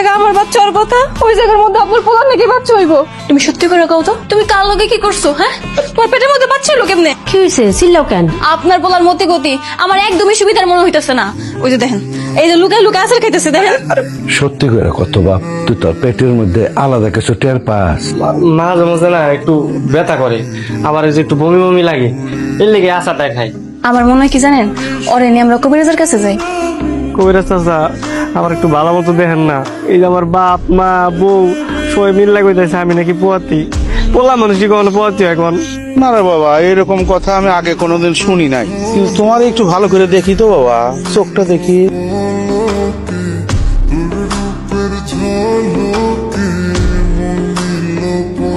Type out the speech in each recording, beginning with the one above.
জায়গা আমার বাচ্চা ওর কথা? ওই জায়গার মধ্যে আপনার পোলার নাকি বাচ্চা হইব? তুমি সত্যি করে কও তো তুমি কার লগে কি করছ হ্যাঁ? তোমার পেটের মধ্যে বাচ্চা হলো কেমনে? কি হয়েছে চিল্লাও কেন? আপনার পোলার মতে গতি আমার একদমই সুবিধার মনে হইতেছে না। ওই যে দেখেন এই যে লুকায় লুকায় আসার খাইতেছে দেখেন। সত্যি করে কত বাপ তুই তোর পেটের মধ্যে আলাদা কিছু টের পাস? মাঝে মাঝে না একটু ব্যথা করে আবার এই যে একটু বমি বমি লাগে এর লেগে আশাটা খাই আমার মনে হয় কি জানেন ওরে নিয়ে আমরা কবিরাজের কাছে যাই। কবিরাজ চাচা, আমার একটু ভালো মতো দেখেন না। এই যে আমার বাপ, মা, বউ, সবাই মিল লাগতেছে আমি নাকি পোয়াতি। পোলা মানুষ কি কখনো পোয়াতি এখন? না রে বাবা, এরকম কথা আমি আগে কোনোদিন শুনি নাই। কিন্তু তোমার একটু ভালো করে দেখি তো বাবা, চোখটা দেখি।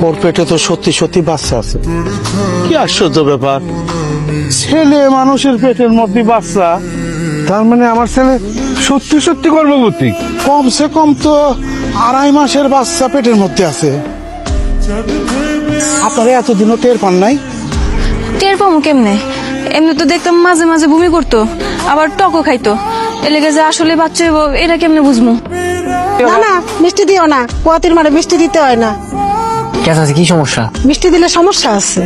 ওর পেটে তো সত্যি সত্যি বাচ্চা আছে। কি আশ্চর্য ব্যাপার। ছেলে মানুষের পেটের মধ্যে বাচ্চা। তার মানে আমার ছেলে সত্যি সত্যি গর্ভবতী। কমসে কম তো আড়াই মাসের বাচ্চা পেটের মধ্যে আছে। আপনারা এতদিনও টের পান নাই? টের পাবো কেমনে? এমনি তো দেখতাম মাঝে মাঝে বমি করতো আবার টকও খাইতো। এলাকা যে আসলে বাচ্চা হইব এটা কেমনে বুঝব না না মিষ্টি দিও না। পোয়াতির মানে মিষ্টি দিতে হয় না। কেন আছে কি সমস্যা? মিষ্টি দিলে সমস্যা আছে।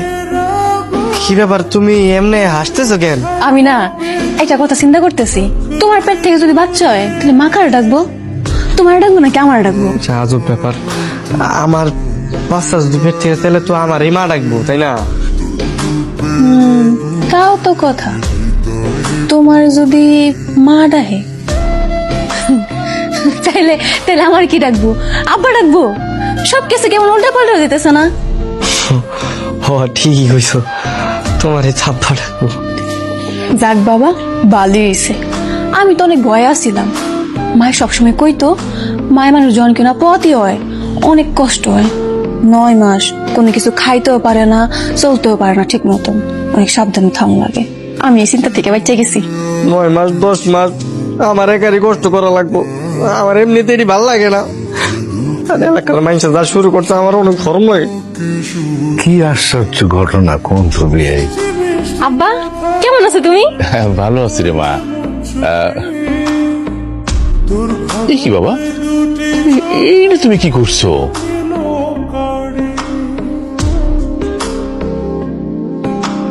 কি ব্যাপার তুমি এমনি হাসতেছো কেন? আমি না একটা কথা চিন্তা করতেছি। তোমার পেট থেকে যদি বাচ্চা হয় তাহলে মা কার ডাকবো? তোমার ডাকবো নাকি আমার ডাকবো? আচ্ছা আজব ব্যাপার। আমার বাচ্চা যদি পেট থেকে তাহলে তো আমার এই মা ডাকবো তাই না? তাও তো কথা। তোমার যদি মা ডাকে তাইলে তাইলে আমার কি ডাকবো? আব্বা ডাকবো? সব কিছু কেমন উল্টা পাল্টা যেতেছে না? হ ঠিকই কইছো। তোমার ছাপ্পা ডাকবো যাক বাবা ভালোই হয়েছে আমি তো অনেক ভয়ে আসছিলাম মায়ের সবসময় কইতো মায়ের মানুষ জন কিনা পথই হয় অনেক কষ্ট হয়। নয় মাস কোনো কিছু খাইতেও পারে না চলতেও পারে না ঠিক মতন। অনেক সাবধানে থাম লাগে। আমি এই চিন্তা থেকে বাচ্চা গেছি। নয় মাস দশ মাস আমার একারই কষ্ট করা লাগবো। আমার এমনিতেই ভালো লাগে না। আর এলাকার মানুষ যা শুরু করতে আমার অনেক ধর্ম লাগে কি আশ্চর্য ঘটনা কোন ছবি এই? আব্বা কেমন আছো তুমি? হ্যাঁ, ভালো আছি রে মা। কি বাবা? এ- এইটা তুমি কি করছ?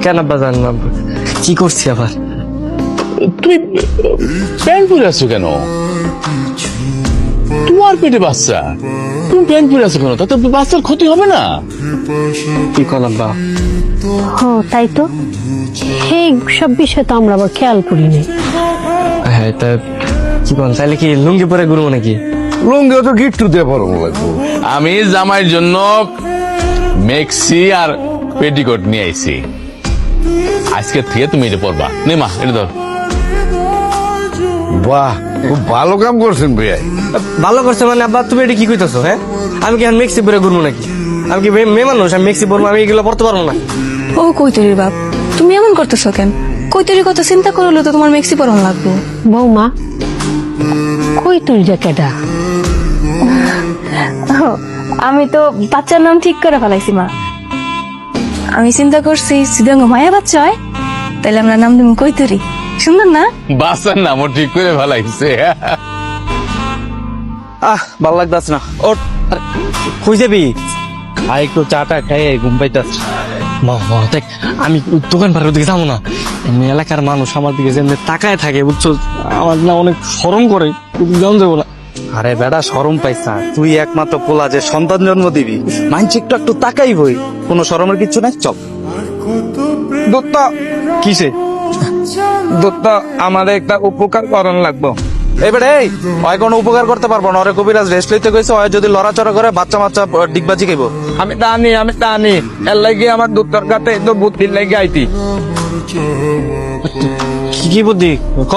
কেন আব্বা জানলাম কি করছি আবার? তুমি প্যান্ট পরে আছো কেন? তোমার পেটে বাচ্চা। তুমি প্যান্ট পরে আছো কেন? তাতে বাচ্চার ক্ষতি হবে না। কি কল আব্বা? ও তাই তো। সেই সব বিষয় তো আমরা আবার খেয়াল করি নাই হ্যাঁ তা কি কল তাহলে কি লুঙ্গি পরে ঘুরবো নাকি? লুঙ্গিও তো গিট্টু দিয়ে পরম লাগবো। আমি জামাইয়ের জন্য মেক্সি আর পেটিকোট নিয়ে আইছি। আজকে থেকে তুমি এটা পরবা। নে মা এটা ধর। বাহ খুব ভালো কাম করছেন ভাইয়া। ভালো করছে মানে আব্বা তুমি এটা কি কইতেছো হ্যাঁ? আমি কি এখন মেক্সি পরে ঘুরবো নাকি? আমি কি মেয়ে মানুষ? আমি মেক্সি পরবো আমি এগুলো পড়তে পারব না। ও কৈতরির বাপ তুমি এমন করতেছো কেন? কৈতরির কথা চিন্তা করলে তো তোমার মেক্সি পরম লাগবো। বৌমা কই তুই যে কেডা? আমি তো বাচ্চার নাম ঠিক করে ফেলাইছি মা। আমি চিন্তা করছি সিদ্ধাঙ্গ মায়া বাচ্চা হয় তাহলে আমরা নাম দিব কৈতরি। সুন্দর না। নামও ঠিক করে ভালাইছে আহ ভালো লাগতাছ না। ওর কই যাবি? আর একটু চাটা খাই ঘুম মা দেখ আমি দোকান পাড়ার দিকে যাব না। এলাকার মানুষ আমার দিকে যেমনি তাকায় থাকে বুঝছ? আমার না অনেক শরম করে জান যাব না। আরে বেটা সরম পাইছ। না তুই একমাত্র পোলা যে সন্তান জন্ম দিবি মানছি একটু একটু তাকাই বই কোনো সরমের কিছু নাই চল। দত্ত কিসে? দত্ত আমাদের একটা উপকার করণ লাগবো। এবারে এই ওই কোনো উপকার করতে পারব না। ওরে কবিরাজ রেস্ট লইতে কইছে হয় যদি লড়াচড়া করে বাচ্চা বাচ্চা ডিগবাজি খাইব। আমি টানি আমি টানি এর লাগে আমার দত্তর তরকাতে তো বুদ্ধির লাগে আইতি। কি কি বুদ্ধি? ক।